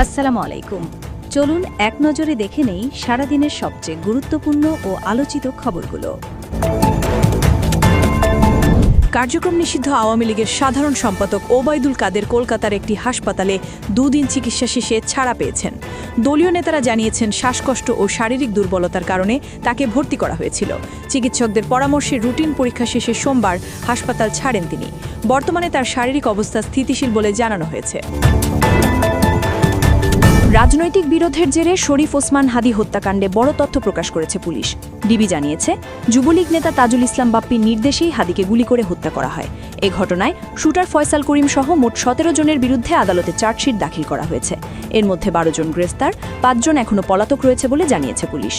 আসসালামু আলাইকুম চলুন এক নজরে দেখে নেই সারাদিনের সবচেয়ে গুরুত্বপূর্ণ ও আলোচিত খবরগুলো। কার্যক্রম নিষিদ্ধ আওয়ামী লীগের সাধারণ সম্পাদক ওবায়দুল কাদের কলকাতার একটি হাসপাতালে দুদিন চিকিৎসা শেষে ছাড়া পেয়েছেন। দলীয় নেতারা জানিয়েছেন, শ্বাসকষ্ট ও শারীরিক দুর্বলতার কারণে তাকে ভর্তি করা হয়েছিল। চিকিৎসকদের পরামর্শে রুটিন পরীক্ষা শেষে সোমবার হাসপাতাল ছাড়েন তিনি। বর্তমানে তার শারীরিক অবস্থা স্থিতিশীল বলে জানানো হয়েছে। রাজনৈতিক বিরোধের জেরে শরীফ ওসমান হাদি হত্যাকাণ্ডে বড় তথ্য প্রকাশ করেছে পুলিশ। ডিবি জানিয়েছে, যুবলীগ নেতা তাজুল ইসলাম বাপ্পির নির্দেশেই হাদিকে গুলি করে হত্যা করা হয়। এ ঘটনায় শুটার ফয়সাল করিম সহ মোট সতেরো জনের বিরুদ্ধে আদালতে চার্জশিট দাখিল করা হয়েছে। এর মধ্যে বারো জন গ্রেফতার পাঁচজন এখনও পলাতক রয়েছে বলে জানিয়েছে পুলিশ।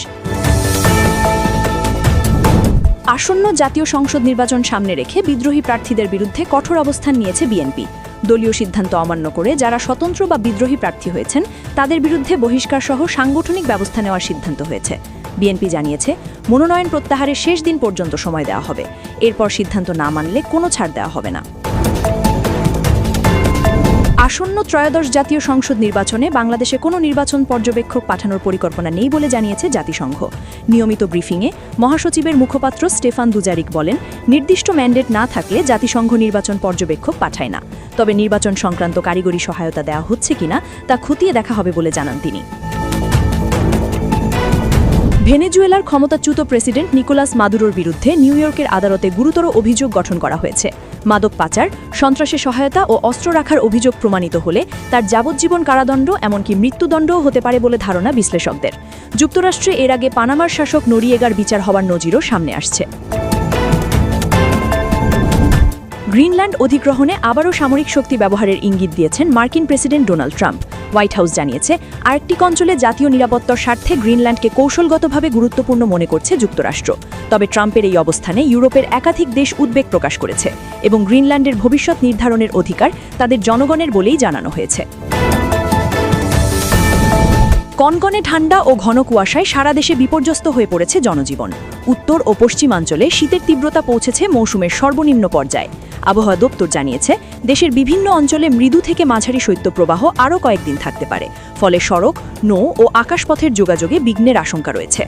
আসন্ন জাতীয় সংসদ নির্বাচন সামনে রেখে বিদ্রোহী প্রার্থীদের বিরুদ্ধে কঠোর অবস্থান নিয়েছে বিএনপি। দলীয় সিদ্ধান্ত অমান্য করে যারা স্বতন্ত্র বা বিদ্রোহী প্রার্থী হয়েছেন, তাদের বিরুদ্ধে বহিষ্কার সহ সাংগঠনিক ব্যবস্থা নেওয়ার সিদ্ধান্ত হয়েছে। বিএনপি জানিয়েছে, মনোনয়ন প্রত্যাহারের শেষ দিন পর্যন্ত সময় দেওয়া হবে। এরপর সিদ্ধান্ত না মানলে কোনো ছাড় দেওয়া হবে না। আসন্ন ত্রয়োদশ জাতীয় সংসদ নির্বাচনে বাংলাদেশে কোনো নির্বাচন পর্যবেক্ষক পাঠানোর পরিকল্পনা নেই বলে জানিয়েছে জাতিসংঘ। নিয়মিত ব্রিফিংয়ে মহাসচিবের মুখপাত্র স্টেফান দুজারিক বলেন, নির্দিষ্ট ম্যান্ডেট না থাকলে জাতিসংঘ নির্বাচন পর্যবেক্ষক পাঠায় না। তবে নির্বাচন সংক্রান্ত কারিগরি সহায়তা দেওয়া হচ্ছে কিনা তা খতিয়ে দেখা হবে বলে জানান তিনি। ভেনেজুয়েলার ক্ষমতাচ্যুত প্রেসিডেন্ট নিকোলাস মাদুরোর বিরুদ্ধে নিউ ইয়র্কের আদালতে গুরুতর অভিযোগ গঠন করা হয়েছে। মাদক পাচার সন্ত্রাসে সহায়তা ও অস্ত্র রাখার অভিযোগ প্রমাণিত হলে তার যাবজ্জীবন কারাদণ্ড এমনকি মৃত্যুদণ্ডও হতে পারে বলে ধারণা বিশ্লেষকদের। যুক্তরাষ্ট্রে এর আগে পানামার শাসক নরিয়েগার বিচার হওয়ার নজিরও সামনে আসছে। গ্রিনল্যান্ড অধিগ্রহণে আবারও সামরিক শক্তি ব্যবহারের ইঙ্গিত দিয়েছেন মার্কিন president Donald Trump. White House জানিয়েছে, আর্কটিক অঞ্চলে জাতীয় নিরাপত্তার স্বার্থে গ্রিনল্যান্ডকে কৌশলগতভাবে গুরুত্বপূর্ণ মনে করছে যুক্তরাষ্ট্র। তবে ট্রাম্পের এই অবস্থানে ইউরোপের একাধিক দেশ উদ্বেগ প্রকাশ করেছে এবং গ্রিনল্যান্ডের ভবিষ্যৎ নির্ধারণের অধিকার তাদের জনগণের বলেই জানানো হয়েছে। কনকনে ঠান্ডা ও ঘন কুয়াশায় সারা দেশে বিপর্যস্ত হয়ে পড়েছে জনজীবন। উত্তর ও পশ্চিমাঞ্চলে শীতের তীব্রতা পৌঁছেছে মৌসুমের সর্বনিম্ন পর্যায়ে। আবহাওয়া দপ্তর জানিয়েছে, দেশের বিভিন্ন অঞ্চলে মৃদু থেকে মাঝারি শৈত্যপ্রবাহ আরও কয়েকদিন থাকতে পারে। ফলে সড়ক, নৌ ও আকাশপথের যোগাযোগে বিঘ্নের আশঙ্কা রয়েছে।